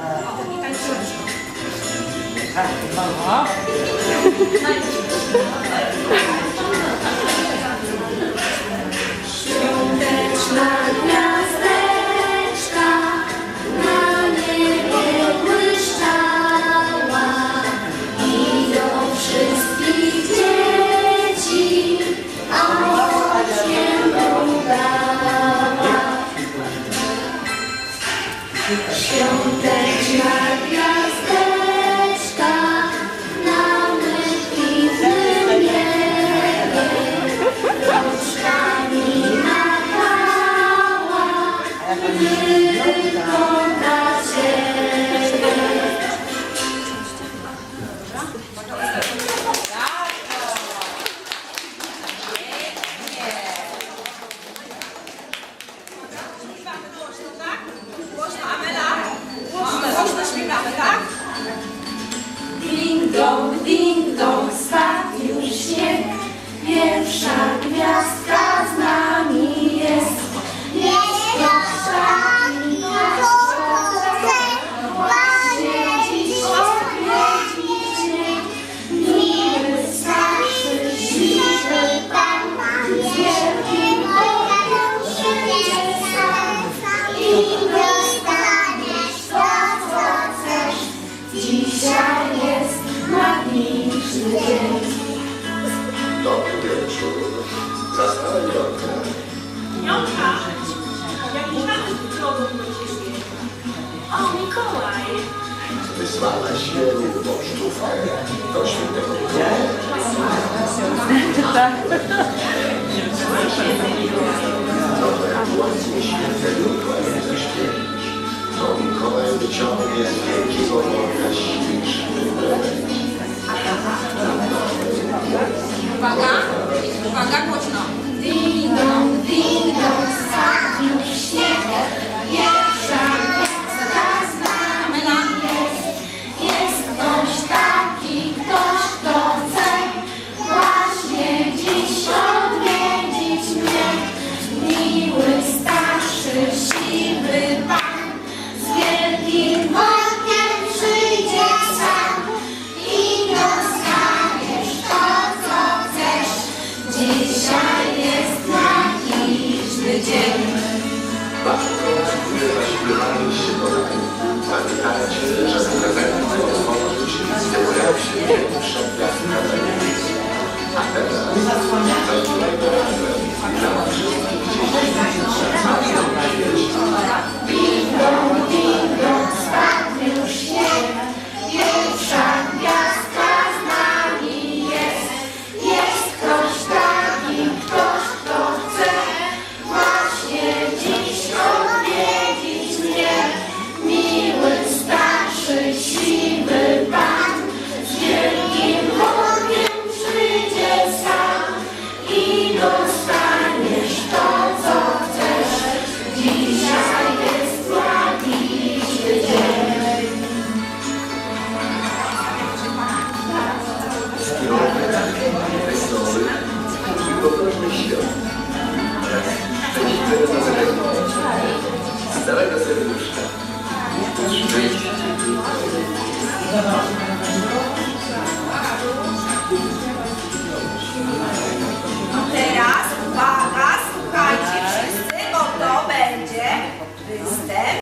ここに啊。Ding dong, spadł już śnieg, pierwsza gwiazdka z nami jest. Jest gorsza i gorsza, właśnie dziś odwiedzicie. Miły starszy, zimny pan, z wielkim Bogiem się jest sam. I dostaniesz dzisiaj jest magiczny dzień. Dobry wieczór, zastanionka. Jąka, jakiś napis wyciągnął do ciebie. O, Mikołaj. Wysłała się pocztówkę do świętego Mikołaja. Tak. потому что это жизнь.